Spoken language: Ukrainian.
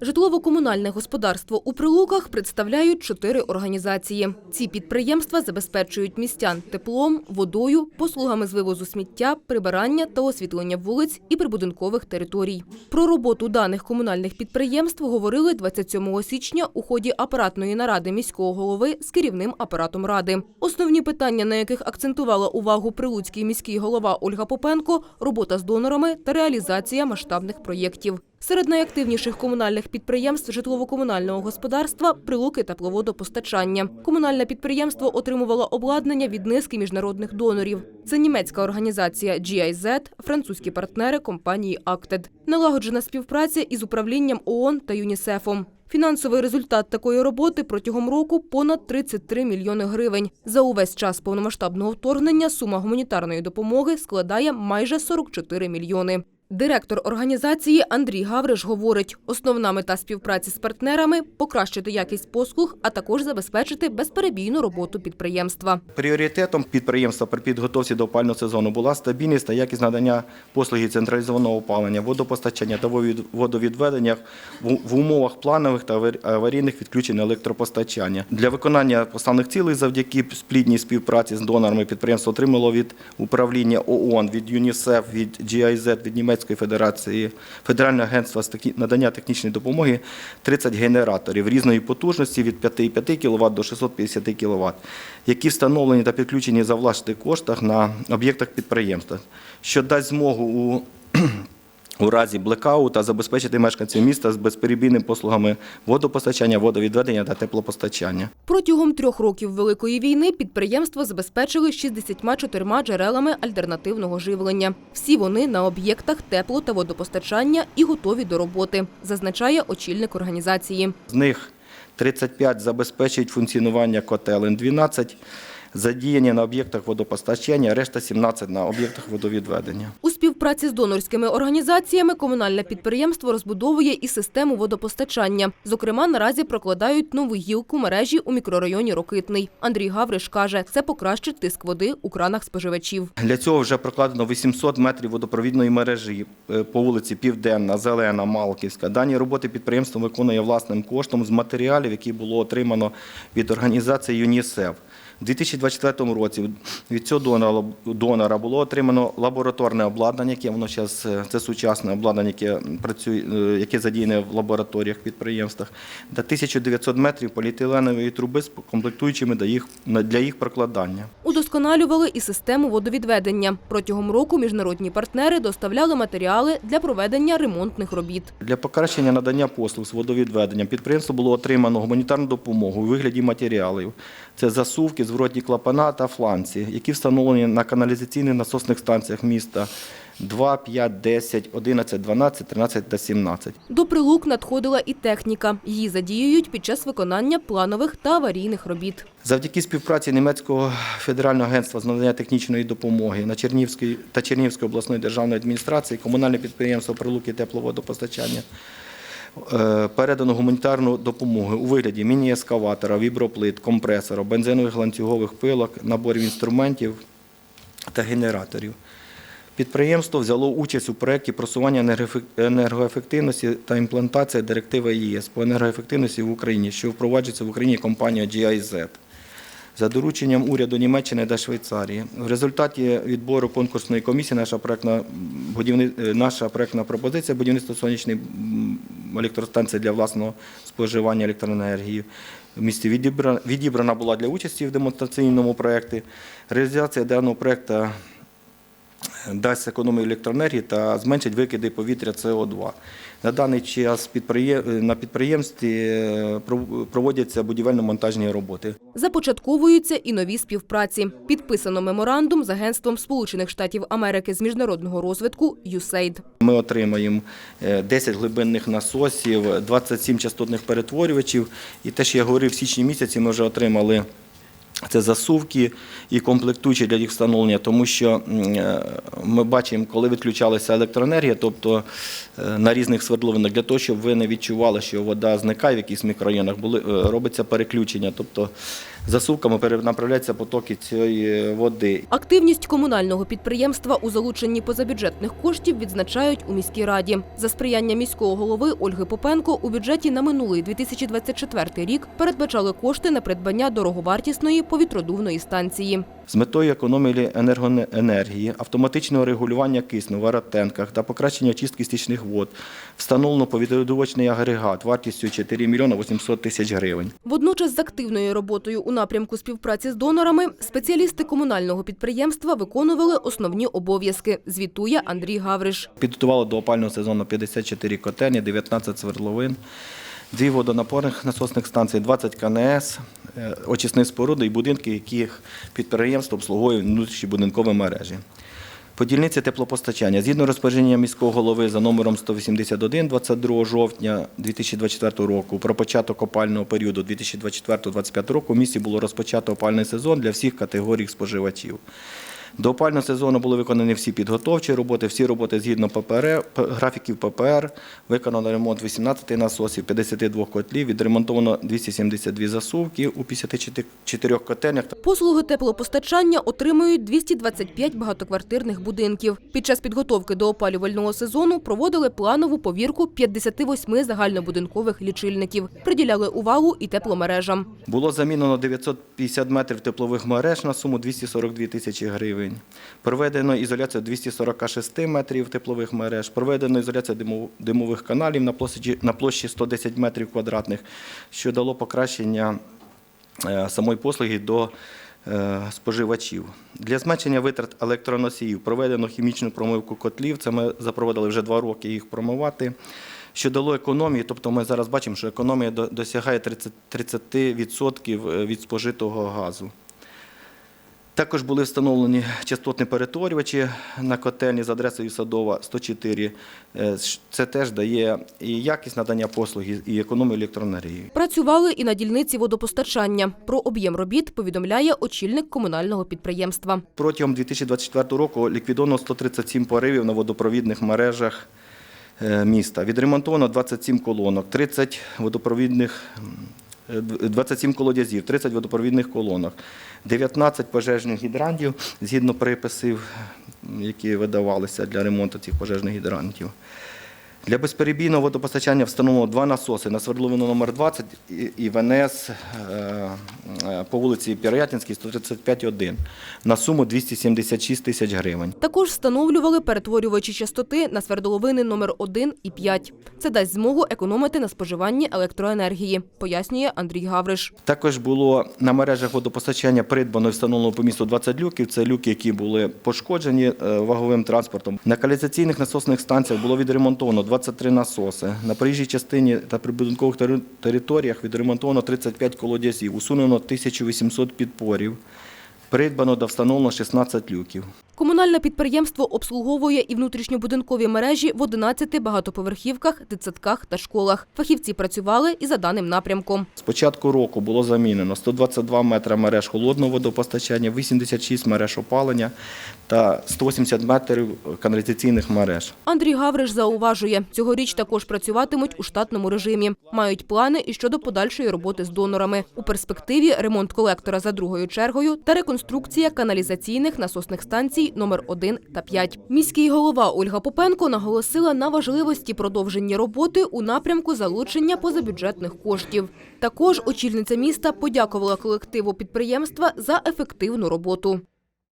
Житлово-комунальне господарство у Прилуках представляють чотири організації. Ці підприємства забезпечують містян теплом, водою, послугами з вивозу сміття, прибирання та освітлення вулиць і прибудинкових територій. Про роботу даних комунальних підприємств говорили 27 січня у ході апаратної наради міського голови з керівним апаратом ради. Основні питання, на яких акцентувала увагу прилуцький міський голова Ольга Попенко – робота з донорами та реалізація масштабних проєктів. Серед найактивніших комунальних підприємств житлово-комунального господарства – прилуки тепловодопостачання. Комунальне підприємство отримувало обладнання від низки міжнародних донорів. Це німецька організація GIZ, французькі партнери компанії Acted. Налагоджена співпраця із управлінням ООН та ЮНІСЕФом. Фінансовий результат такої роботи протягом року – понад 33 мільйони гривень. За увесь час повномасштабного вторгнення сума гуманітарної допомоги складає майже 44 мільйони. Директор організації Андрій Гавриш говорить, основна мета співпраці з партнерами – покращити якість послуг, а також забезпечити безперебійну роботу підприємства. Пріоритетом підприємства при підготовці до опального сезону була стабільність та якість надання послуги централізованого опалення, водопостачання та водовід- водовідведення в умовах планових та аварійних відключень електропостачання. Для виконання поставлених цілей завдяки сплідній співпраці з донорами підприємство отримало від управління ООН, від ЮНІСЕФ, від GIZ, від Німецької Федерації, Федерального агентства надання технічної допомоги 30 генераторів різної потужності від 5,5 кВт до 650 кВт, які встановлені та підключені за власних коштах на об'єктах підприємства, що дасть змогу у у разі блекаута забезпечити мешканців міста з безперебійними послугами водопостачання, водовідведення та теплопостачання. Протягом трьох років Великої війни підприємство забезпечили 64 джерелами альтернативного живлення. Всі вони на об'єктах тепло- та водопостачання і готові до роботи, зазначає очільник організації. З них 35 забезпечують функціонування котелень, 12 задіяні на об'єктах водопостачання, решта 17 на об'єктах водовідведення. Співпраці з донорськими організаціями комунальне підприємство розбудовує і систему водопостачання. Зокрема, наразі прокладають нову гілку мережі у мікрорайоні Рокитний. Андрій Гавриш каже, це покращить тиск води у кранах споживачів. Для цього вже прокладено 800 метрів водопровідної мережі е, по вулиці Південна, Зелена, Малківська. Дані роботи підприємство виконує власним коштом з матеріалів, які було отримано від організації ЮНІСЕФ. У 2024 році від цього донора, було отримано лабораторне обладнання, яке воно зараз це сучасне обладнання, яке працює, е, яке задіяне в лабораторіях підприємствах, та 1900 метрів поліетиленової труби з комплектуючими для їх, для їх прокладання. Удосконалювали і систему водовідведення. Протягом року міжнародні партнери доставляли матеріали для проведення ремонтних робіт. Для покращення надання послуг з водовідведенням підприємство було отримано гуманітарну допомогу у вигляді матеріалів. Це засувки, зворотні клапана та фланці, які встановлені на каналізаційних насосних станціях міста 2, 5, 10, 11, 12, 13 та 17. До прилук надходила і техніка. Її задіюють під час виконання планових та аварійних робіт. Завдяки співпраці Німецького федерального агентства з надання технічної допомоги на Чернівської та Чернівської обласної державної адміністрації комунальне підприємство Прилуки тепловодопостачання передано гуманітарну допомогу у вигляді міні-ескаватора, віброплит, компресора, бензинових ланцюгових пилок, наборів інструментів та генераторів. Підприємство взяло участь у проєкті просування енергоефективності та імплантація директиви ЄС по енергоефективності в Україні, що впроваджується в Україні компанією GIZ за дорученням уряду Німеччини та Швейцарії. В результаті відбору конкурсної комісії наша проектна, е, наша проектна пропозиція будівництва сонячної м, електростанції для власного споживання електроенергії в місті відібрана, відібрана була для участі в демонстраційному проєкті. Реалізація даного проєкту дасть економію електроенергії та зменшить викиди повітря СО2. На даний час на підприємстві е, проводяться будівельно-монтажні роботи. Започатковуються і нові співпраці. Підписано меморандум з Агентством Сполучених Штатів Америки з міжнародного розвитку USAID. Ми отримаємо е, 10 глибинних насосів, 27 частотних перетворювачів. І те, що я говорив, в січні місяці ми вже отримали це засувки і комплектуючі для їх встановлення, тому що е, ми бачимо, коли відключалася електроенергія, тобто е, на різних свердловинах, для того, щоб ви не відчували, що вода зникає в якихось мікрорайонах, е, робиться переключення. Тобто засувками перенаправляються потоки цієї води. Активність комунального підприємства у залученні позабюджетних коштів відзначають у міській раді. За сприяння міського голови Ольги Попенко у бюджеті на минулий 2024 рік передбачали кошти на придбання дороговартісної повітродувної станції. З метою економії енергії, автоматичного регулювання кисню в воротенках та покращення очистки стічних вод встановлено повітродувочний агрегат вартістю 4 мільйони 800 тисяч гривень. Водночас з активною роботою у напрямку співпраці з донорами спеціалісти комунального підприємства виконували основні обов'язки, звітує Андрій Гавриш. Підготували до опального сезону 54 котельні, 19 свердловин, дві водонапорних насосних станцій, 20 КНС, очисні споруди і будинки, яких підприємство обслуговує внутрішні будинкові мережі. По дільниці теплопостачання. Згідно розпорядження міського голови за номером 181 22 жовтня 2024 року про початок опального періоду 2024-2025 року в місті було розпочато опальний сезон для всіх категорій споживачів. До опального сезону були виконані всі підготовчі роботи, всі роботи згідно ППР, графіків ППР, виконано ремонт 18 насосів, 52 котлів, відремонтовано 272 засувки у 54 котельнях. Послуги теплопостачання отримують 225 багатоквартирних будинків. Під час підготовки до опалювального сезону проводили планову повірку 58 загальнобудинкових лічильників. Приділяли увагу і тепломережам. Було замінено 950 метрів теплових мереж на суму 242 тисячі гривень. Проведено ізоляцію 246 метрів теплових мереж. Проведено ізоляцію димових каналів на площі, на площі 110 метрів квадратних, що дало покращення е, самої послуги до е, споживачів. Для зменшення витрат електроносіїв проведено хімічну промивку котлів. Це ми запровадили вже два роки їх промивати. Що дало економії, тобто ми зараз бачимо, що економія досягає 30 30% від спожитого газу. Також були встановлені частотні перетворювачі на котельні з адресою Садова 104. Е, Це теж дає і якість надання послуги, і економію електроенергії. Працювали і на дільниці водопостачання. Про об'єм робіт повідомляє очільник комунального підприємства. Протягом 2024 року ліквідовано 137 поривів на водопровідних мережах е, міста. Відремонтовано 27 колонок, 30 водопровідних. Е, 27 колодязів, 30 водопровідних колонок, 19 пожежних гідрантів згідно приписів, які видавалися для ремонту цих пожежних гідрантів. Для безперебійного водопостачання встановлено два насоси на свердловину номер 20 і- ВНС е, е, по вулиці Пірятинській, 135-1 на суму 276 тисяч гривень. Також встановлювали перетворювачі частоти на свердловини номер 1 і 5. Це дасть змогу економити на споживанні електроенергії, пояснює Андрій Гавриш. Також було на мережах водопостачання придбано і встановлено по місту 20 люків. Це люки, які були пошкоджені е, ваговим транспортом. На каналізаційних насосних станціях було відремонтовано 23 насоси. На проїжджій частині та прибудинкових територіях відремонтовано 35 колодязів, усунено 1800 підпорів. Придбано та встановлено 16 люків. Комунальне підприємство обслуговує і внутрішньобудинкові мережі в 11 багатоповерхівках, дитсадках та школах. Фахівці працювали і за даним напрямком. З початку року було замінено 122 метри мереж холодного водопостачання, 86 мереж опалення та 180 метрів каналізаційних мереж. Андрій Гавриш зауважує, цьогоріч також працюватимуть у штатному режимі. Мають плани і щодо подальшої роботи з донорами. У перспективі ремонт колектора за другою чергою та реконструкція каналізаційних насосних станцій номер 1 та 5. Міський голова Ольга Попенко наголосила на важливості продовження роботи у напрямку залучення позабюджетних коштів. Також очільниця міста подякувала колективу підприємства за ефективну роботу.